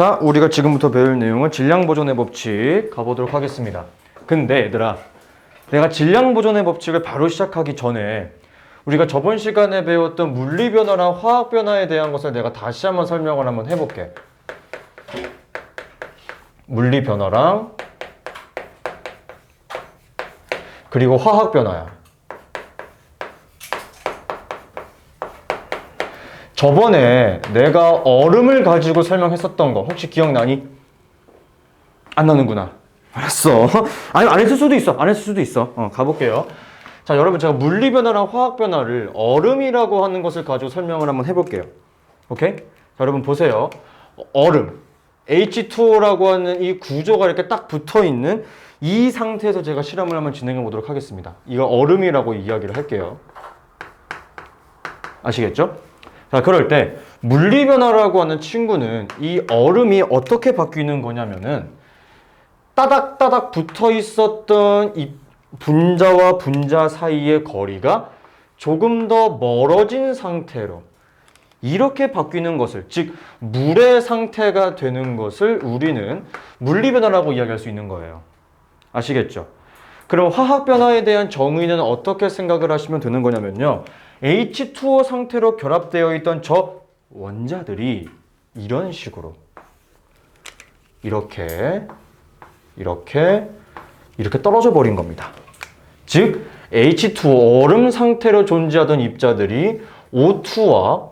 자, 우리가 지금부터 배울 내용은 질량 보존의 법칙 가보도록 하겠습니다. 근데 얘들아, 내가 질량 보존의 법칙을 바로 시작하기 전에 우리가 저번 시간에 배웠던 물리 변화랑 화학 변화에 대한 것을 내가 다시 한번 설명을 한번 해볼게. 물리 변화랑 그리고 화학 변화야. 저번에 내가 얼음을 가지고 설명했었던 거 혹시 기억나니? 안 나는구나. 알았어. 아니 안 했을 수도 있어. 안 했을 수도 있어. 어, 가볼게요. 자, 여러분 제가 물리 변화랑 화학 변화를 얼음이라고 하는 것을 가지고 설명을 한번 해볼게요. 오케이? 자, 여러분 보세요. 얼음 H2O라고 하는 이 구조가 이렇게 딱 붙어 있는 이 상태에서 제가 실험을 한번 진행해 보도록 하겠습니다. 이거 얼음이라고 이야기를 할게요. 아시겠죠? 자, 그럴 때 물리 변화라고 하는 친구는 이 얼음이 어떻게 바뀌는 거냐면은 따닥따닥 붙어 있었던 이 분자와 분자 사이의 거리가 조금 더 멀어진 상태로 이렇게 바뀌는 것을 즉 물의 상태가 되는 것을 우리는 물리 변화라고 이야기할 수 있는 거예요. 아시겠죠? 그럼 화학 변화에 대한 정의는 어떻게 생각을 하시면 되는 거냐면요. H2O 상태로 결합되어 있던 저 원자들이 이런 식으로 이렇게 이렇게 이렇게 떨어져 버린 겁니다. 즉 H2O 얼음 상태로 존재하던 입자들이 O2와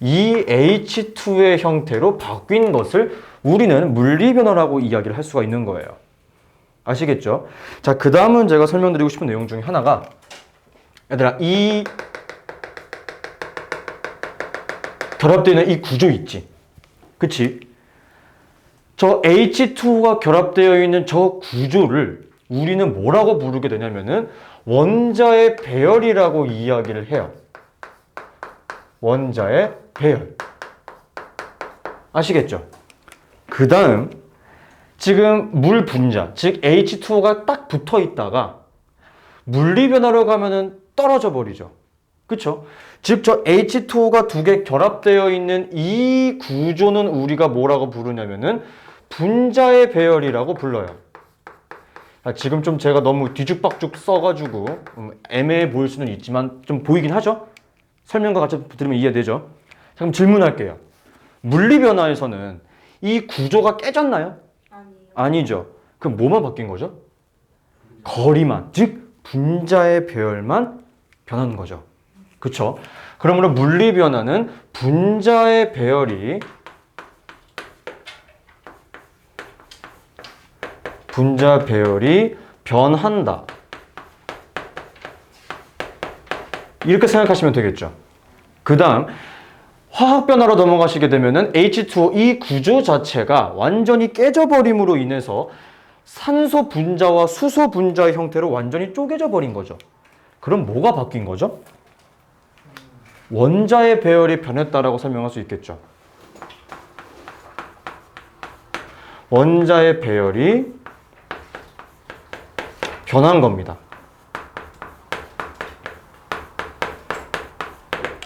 이 H2의 형태로 바뀐 것을 우리는 물리 변화라고 이야기를 할 수가 있는 거예요. 아시겠죠? 자, 그 다음은 제가 설명드리고 싶은 내용 중에 하나가 얘들아 이 결합되어 있는 이 구조 있지. 그치? 저 H2가 결합되어 있는 저 구조를 우리는 뭐라고 부르게 되냐면은 원자의 배열이라고 이야기를 해요. 원자의 배열. 아시겠죠? 그 다음, 지금 물 분자, 즉 H2O가 딱 붙어 있다가 물리 변화로 가면은 떨어져 버리죠. 그쵸? 즉, 저 H2O가 두 개 결합되어 있는 이 구조는 우리가 뭐라고 부르냐면은 분자의 배열이라고 불러요. 아, 지금 좀 제가 너무 뒤죽박죽 써가지고 음, 애매해 보일 수는 있지만 좀 보이긴 하죠? 설명과 같이 들으면 이해되죠? 자, 그럼 질문할게요. 물리 변화에서는 이 구조가 깨졌나요? 아니요. 아니죠. 그럼 뭐만 바뀐 거죠? 거리만, 즉 분자의 배열만 변하는 거죠. 그쵸? 그러므로 물리 변화는 분자의 배열이 분자 배열이 변한다. 이렇게 생각하시면 되겠죠. 그 다음, 화학 변화로 넘어가시게 되면은 H2O 이 구조 자체가 완전히 깨져버림으로 인해서 산소 분자와 수소 분자의 형태로 완전히 쪼개져 버린 거죠. 그럼 뭐가 바뀐 거죠? 원자의 배열이 변했다라고 설명할 수 있겠죠. 원자의 배열이 변한 겁니다.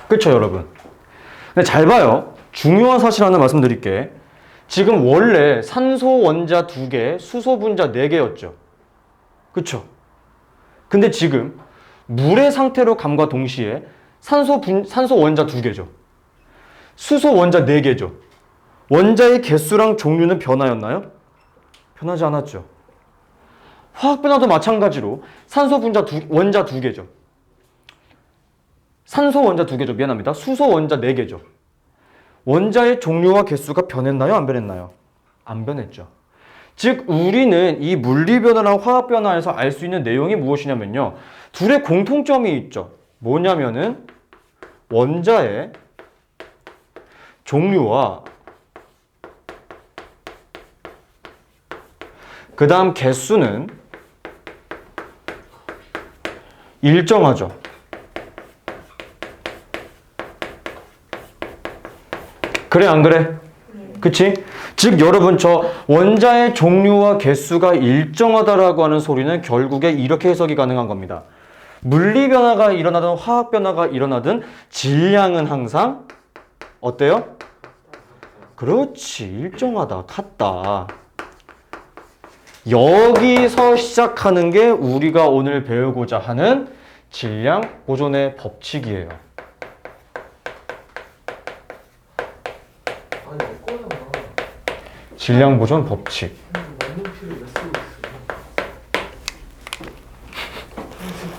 그쵸, 여러분? 근데 잘 봐요. 중요한 사실 하나 말씀드릴게. 지금 원래 산소 원자 두 개, 수소 분자 네 개였죠. 그쵸? 근데 지금 물의 상태로 감과 동시에 산소 분, 산소 원자 두 개죠. 수소 원자 네 개죠. 원자의 개수랑 종류는 변화였나요? 변하지 않았죠. 화학 변화도 마찬가지로 산소 분자 두, 원자 두 개죠. 산소 원자 두 개죠. 미안합니다. 수소 원자 네 개죠. 원자의 종류와 개수가 변했나요? 안 변했나요? 안 변했죠. 즉 우리는 이 물리 변화랑 화학 변화에서 알 수 있는 내용이 무엇이냐면요. 둘의 공통점이 있죠. 뭐냐면은 원자의 종류와 그 다음 개수는 일정하죠. 그래 안 그래? 그치? 즉 여러분 저 원자의 종류와 개수가 일정하다라고 하는 소리는 결국에 이렇게 해석이 가능한 겁니다. 물리 변화가 일어나든 화학 변화가 일어나든 질량은 항상 어때요? 그렇지. 일정하다. 같다. 여기서 시작하는 게 우리가 오늘 배우고자 하는 질량 보존의 법칙이에요. 질량 보존 법칙. 맞는 피를 왜 쓰고 있어?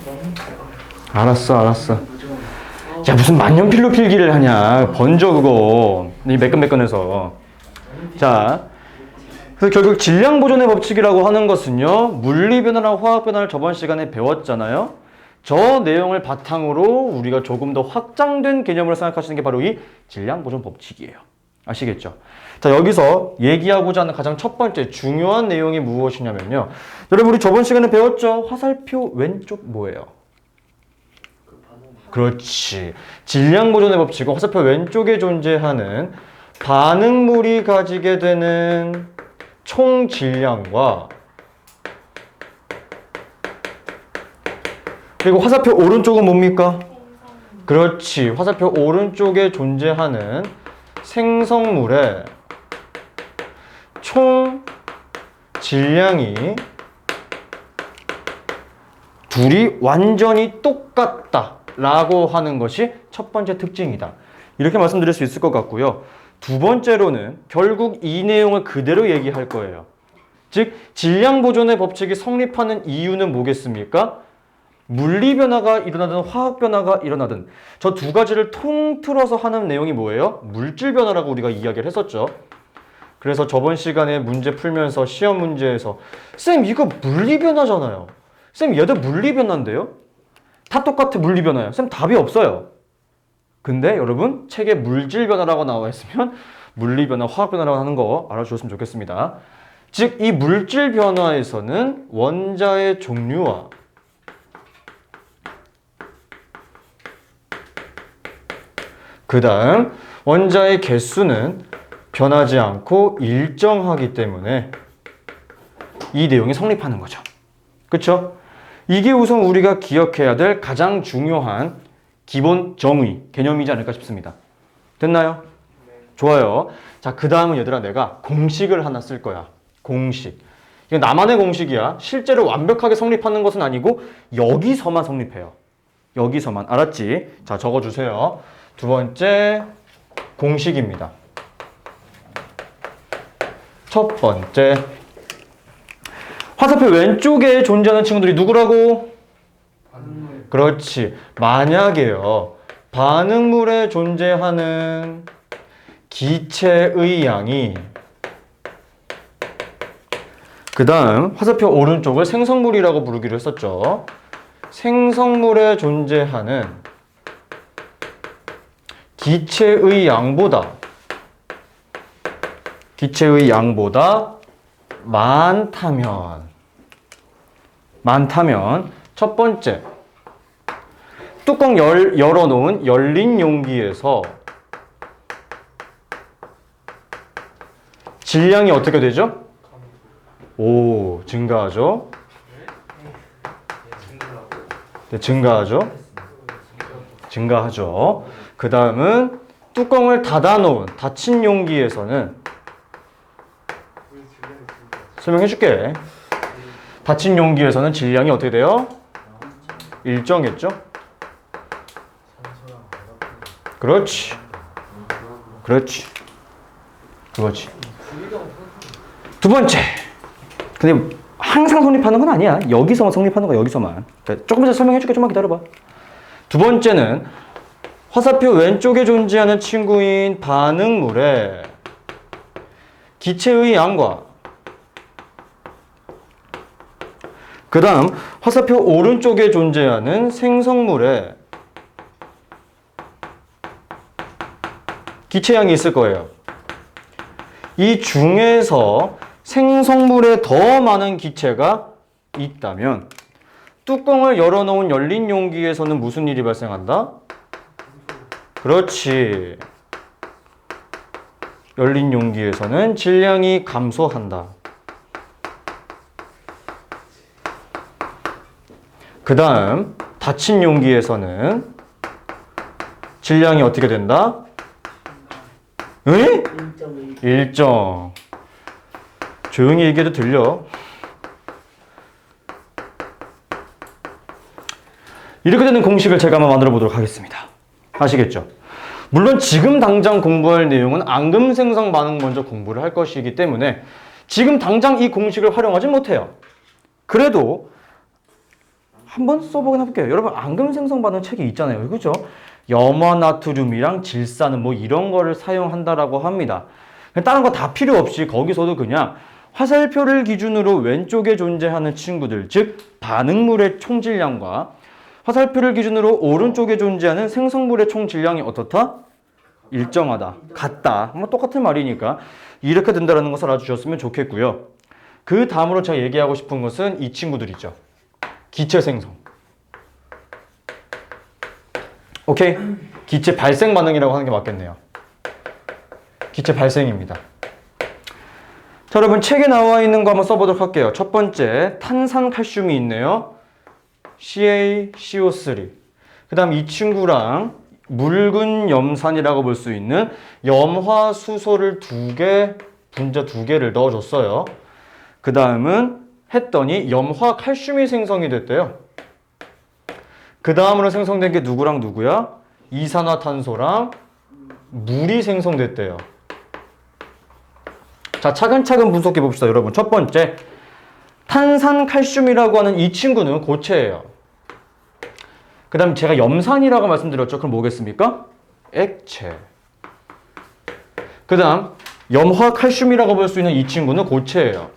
맞는 피. 알았어, 알았어. 야, 무슨 만년필로 필기를 하냐. 번져, 그거. 이 매끈매끈해서. 자, 그래서 결국 질량 보존의 법칙이라고 하는 것은요, 물리 변화랑 화학 변화를 저번 시간에 배웠잖아요. 저 내용을 바탕으로 우리가 조금 더 확장된 개념으로 생각하시는 게 바로 이 질량 보존 법칙이에요. 아시겠죠? 자, 여기서 얘기하고자 하는 가장 첫 번째 중요한 내용이 무엇이냐면요. 여러분, 우리 저번 시간에 배웠죠? 화살표 왼쪽 뭐예요? 그렇지. 질량 보존의 법칙은 화살표 왼쪽에 존재하는 반응물이 가지게 되는 총 질량과 그리고 화살표 오른쪽은 뭡니까? 그렇지. 화살표 오른쪽에 존재하는 생성물의 총 질량이 둘이 완전히 똑같다 라고 하는 것이 첫 번째 특징이다. 이렇게 말씀드릴 수 있을 것 같고요. 두 번째로는 결국 이 내용을 그대로 얘기할 거예요. 즉, 질량 보존의 법칙이 성립하는 이유는 뭐겠습니까? 물리 변화가 일어나든 화학 변화가 일어나든 저 두 가지를 통틀어서 하는 내용이 뭐예요? 물질 변화라고 우리가 이야기를 했었죠. 그래서 저번 시간에 문제 풀면서 시험 문제에서 쌤 이거 물리 변화잖아요. 쌤 얘도 물리 변화인데요? 다 똑같아 물리 변화예요. 쌤 답이 없어요. 근데 여러분 책에 물질 변화라고 나와 있으면 물리 변화, 화학 변화라고 하는 거 알아주셨으면 좋겠습니다. 즉 이 물질 변화에서는 원자의 종류와 그 다음 원자의 개수는 변하지 않고 일정하기 때문에 이 내용이 성립하는 거죠. 그쵸? 이게 우선 우리가 기억해야 될 가장 중요한 기본 정의, 개념이지 않을까 싶습니다. 됐나요? 좋아요. 자, 그 다음은 얘들아, 내가 공식을 하나 쓸 거야. 공식. 이거 나만의 공식이야. 실제로 완벽하게 성립하는 것은 아니고, 여기서만 성립해요. 여기서만. 알았지? 자, 적어주세요. 두 번째, 공식입니다. 첫 번째, 화살표 왼쪽에 존재하는 친구들이 누구라고? 반응물. 그렇지. 만약에요. 반응물에 존재하는 기체의 양이 그 다음 화살표 오른쪽을 생성물이라고 부르기로 했었죠. 생성물에 존재하는 기체의 양보다 기체의 양보다 많다면 많다면 첫 번째 뚜껑 열, 열어놓은 열린 용기에서 질량이 어떻게 되죠? 오, 증가하죠? 네, 증가하죠? 증가하죠. 그 다음은 뚜껑을 닫아놓은 닫힌 용기에서는 설명해 줄게. 닫힌 용기에서는 질량이 어떻게 돼요? 일정했죠? 그렇지. 그렇지. 그거지. 두 번째. 근데 항상 성립하는 건 아니야. 여기서만 성립하는 거야, 여기서만. 그러니까 조금 더 설명해 줄게. 좀만 기다려봐. 두 번째는 화살표 왼쪽에 존재하는 친구인 반응물의 기체의 양과 그 다음 화살표 오른쪽에 존재하는 생성물의 기체양이 있을 거예요. 이 중에서 생성물에 더 많은 기체가 있다면 뚜껑을 열어놓은 열린 용기에서는 무슨 일이 발생한다? 그렇지. 열린 용기에서는 질량이 감소한다. 그 다음 닫힌 용기에서는 질량이 어떻게 된다? 에? 1.1. 일정. 조용히 얘기해도 들려. 이렇게 되는 공식을 제가 한번 만들어 보도록 하겠습니다. 아시겠죠? 물론 지금 당장 공부할 내용은 앙금 생성 반응 먼저 공부를 할 것이기 때문에 지금 당장 이 공식을 활용하지 못해요. 그래도 한번 써보긴 해볼게요. 여러분 앙금 생성 반응 책이 있잖아요. 그죠? 염화나트륨이랑 질산은 뭐 이런 거를 사용한다라고 합니다. 다른 거 다 필요 없이 거기서도 그냥 화살표를 기준으로 왼쪽에 존재하는 친구들, 즉 반응물의 총질량과 화살표를 기준으로 오른쪽에 존재하는 생성물의 총질량이 어떻다? 일정하다. 같다. 뭐 똑같은 말이니까 이렇게 된다는 것을 알아주셨으면 좋겠고요. 그 다음으로 제가 얘기하고 싶은 것은 이 친구들이죠. 기체 생성. 오케이? 기체 발생 반응이라고 하는 게 맞겠네요. 기체 발생입니다. 자, 여러분 책에 나와 있는 거 한번 써보도록 할게요. 첫 번째, 탄산 칼슘이 있네요. CaCO3. 그 다음 이 친구랑 묽은 염산이라고 볼 수 있는 염화수소를 두 개, 분자 두 개를 넣어줬어요. 그 다음은 했더니 염화 칼슘이 생성이 됐대요. 그 다음으로 생성된 게 누구랑 누구야? 이산화탄소랑 물이 생성됐대요. 자, 차근차근 분석해 봅시다, 여러분. 첫 번째, 탄산칼슘이라고 하는 이 친구는 고체예요. 그 다음 제가 염산이라고 말씀드렸죠. 그럼 뭐겠습니까? 액체. 그 다음 염화칼슘이라고 볼 수 있는 이 친구는 고체예요.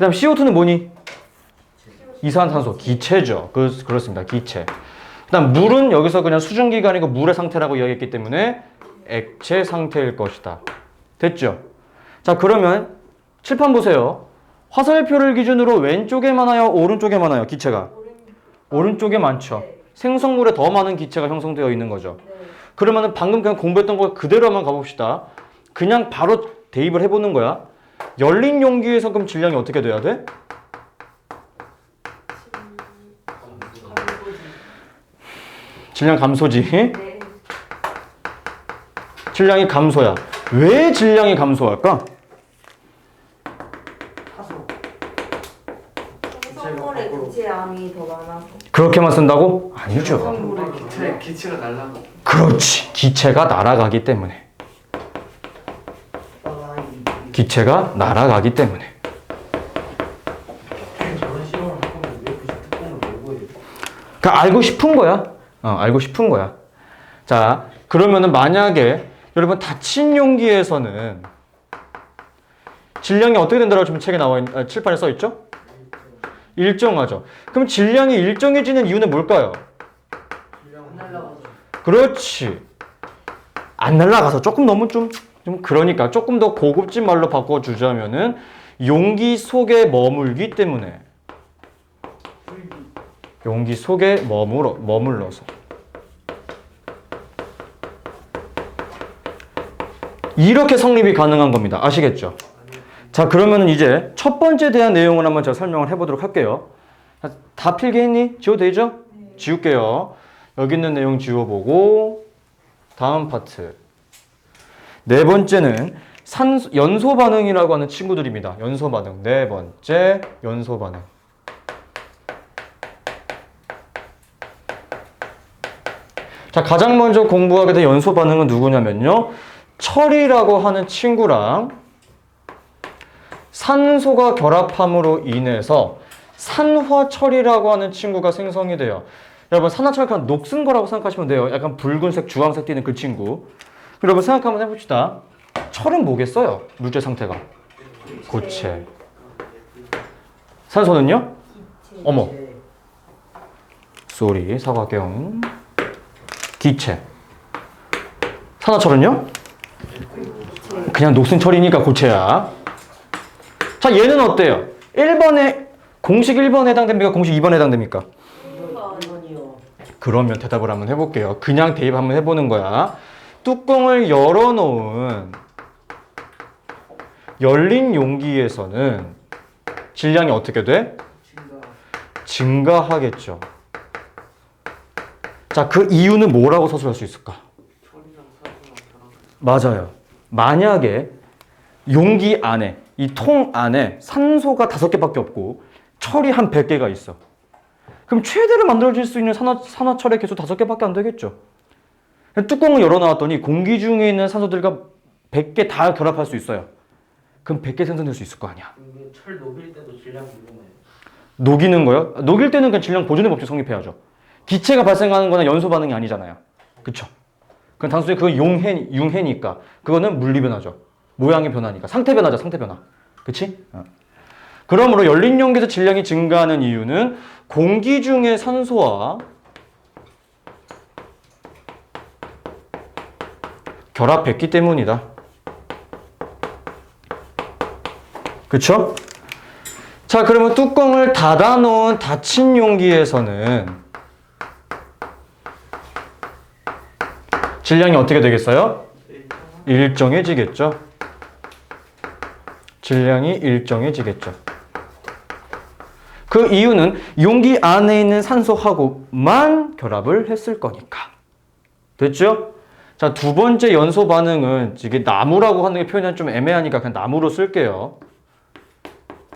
그 다음 CO2는 뭐니? 이산화탄소, 기체죠. 그, 그렇습니다. 기체. 그 다음 물은 여기서 그냥 수증기가 아니고 물의 상태라고 이야기했기 때문에 액체 상태일 것이다. 됐죠? 자, 그러면 칠판 보세요. 화살표를 기준으로 왼쪽에 많아요? 오른쪽에 많아요? 기체가? 오른쪽에 많죠. 생성물에 더 많은 기체가 형성되어 있는 거죠. 그러면은 방금 그냥 공부했던 거 그대로 한번 가봅시다. 그냥 바로 대입을 해보는 거야. 열린 용기에서 그럼 질량이 어떻게 돼야 돼? 질량 감소지. 네. 질량이 감소야. 왜 질량이 감소할까? 성물의 기체량이 더 많아서 그렇게만 쓴다고? 아니죠. 기체 기체가 날라고. 그렇지. 기체가 날아가기 때문에. 기체가 날아가기 때문에. 그러니까 알고 싶은 거야. 어, 알고 싶은 거야. 자, 그러면은 만약에 여러분 닫힌 용기에서는 질량이 어떻게 된다고 지금 책에 나와 있, 아, 칠판에 써 있죠? 일정하죠. 그럼 질량이 일정해지는 이유는 뭘까요? 그렇지. 안 날아가서 조금 너무 좀, 좀 그러니까 조금 더 고급진 말로 바꿔주자면은 용기 속에 머물기 때문에 용기 속에 머물러, 머물러서 이렇게 성립이 가능한 겁니다. 아시겠죠? 자, 그러면 이제 첫 번째 대한 내용을 한번 제가 설명을 해보도록 할게요. 자, 다 필기 했니? 지워도 되죠? 지울게요. 여기 있는 내용 지워보고 다음 파트. 네 번째는 산 연소 반응이라고 하는 친구들입니다. 연소 반응. 네 번째 연소 반응. 자, 가장 먼저 공부하게 된 연소 반응은 누구냐면요. 철이라고 하는 친구랑 산소가 결합함으로 인해서 산화철이라고 하는 친구가 생성이 돼요. 여러분 산화철 그냥 녹슨 거라고 생각하시면 돼요. 약간 붉은색, 주황색 띠는 그 친구. 여러분 생각 한번 해봅시다. 철은 뭐겠어요? 물질 상태가 고체. 산소는요? 어머. 쏘리 사과경. 기체. 산화철은요? 그냥 녹슨 철이니까 고체야. 자, 얘는 어때요? 1번에 공식 1번에 해당됩니까? 공식 2번에 해당됩니까? 그러면 대답을 한번 해볼게요. 그냥 대입 한번 해보는 거야. 뚜껑을 열어놓은 열린 용기에서는 질량이 어떻게 돼? 증가. 증가 하겠죠. 자, 그 이유는 뭐라고 서술할 수 있을까? 맞아요. 만약에 용기 안에 이 통 안에 산소가 다섯 개밖에 없고 철이 한 100개가 있어. 그럼 최대로 만들어질 수 있는 산화, 산화철의 개수 다섯 개밖에 안 되겠죠. 뚜껑을 열어놨더니 공기 중에 있는 산소들과 100개 다 결합할 수 있어요. 그럼 100개 생성될 수 있을 거 아니야. 철 녹일 때도 질량 궁금해요. 녹이는 거요? 녹일 때는 그냥 질량 보존의 법칙 성립해야죠. 기체가 발생하는 거는 연소 반응이 아니잖아요. 그쵸? 그건 단순히 그건 용해, 융해니까. 그거는 물리 변화죠. 모양의 변화니까. 상태 변화죠, 상태 변화. 그치? 어. 그러므로 열린 용기에서 질량이 증가하는 이유는 공기 중의 산소와 결합했기 때문이다. 그쵸? 자, 그러면 뚜껑을 닫아 놓은 닫힌 용기에서는 질량이 어떻게 되겠어요? 일정해지겠죠? 질량이 일정해지겠죠. 그 이유는 용기 안에 있는 산소하고만 결합을 했을 거니까. 됐죠? 자, 두 번째 연소 반응은 이게 나무라고 하는 게 표현이 좀 애매하니까 그냥 나무로 쓸게요.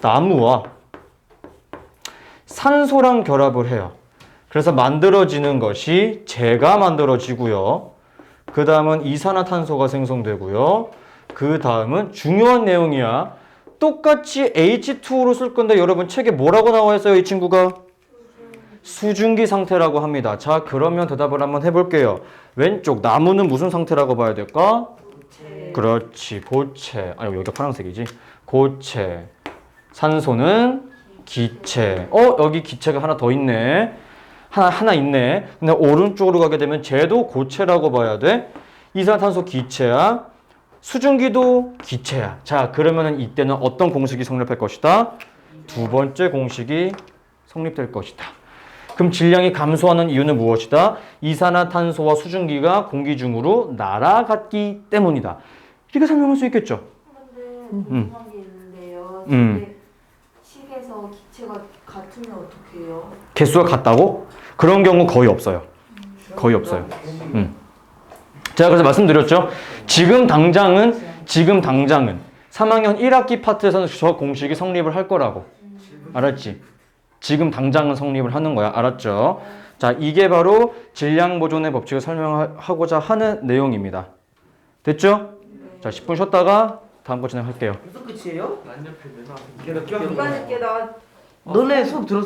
나무와 산소랑 결합을 해요. 그래서 만들어지는 것이 재가 만들어지고요. 그 다음은 이산화탄소가 생성되고요. 그 다음은 중요한 내용이야. 똑같이 H2로 쓸 건데 여러분 책에 뭐라고 나와 있어요, 이 친구가? 수증기 상태라고 합니다. 자, 그러면 대답을 한번 해볼게요. 왼쪽 나무는 무슨 상태라고 봐야 될까? 그렇지, 고체. 아, 여기가 파란색이지. 고체. 산소는 기체. 어, 여기 기체가 하나 더 있네. 하나, 하나 있네. 근데 오른쪽으로 가게 되면 쟤도 고체라고 봐야 돼. 이산탄소 기체야. 수증기도 기체야. 자, 그러면은 이때는 어떤 공식이 성립할 것이다? 두 번째 공식이 성립될 것이다. 그럼 질량이 감소하는 이유는 무엇이다? 이산화탄소와 수증기가 공기 중으로 날아갔기 때문이다. 이렇게 설명할 수 있겠죠? 근데 음. 궁금한 게 있는데요. 음. 이게 식에서 기체가 같으면 어떻게 해요? 개수가 같다고? 그런 경우 거의 없어요. 거의 없어요. 음. 제가 그래서 말씀드렸죠. 지금 당장은 지금 당장은 3학년 1학기 파트에서는 저 공식이 성립을 할 거라고. 알았지? 지금 당장은 성립을 하는 거야. 알았죠? 자, 이게 바로 질량 보존의 법칙을 설명하고자 하는 내용입니다. 됐죠? 자, 10분 쉬었다가 다음 거 진행할게요. 무슨 끝이에요? 난 옆에 늦게 나 너네 수업 들었어?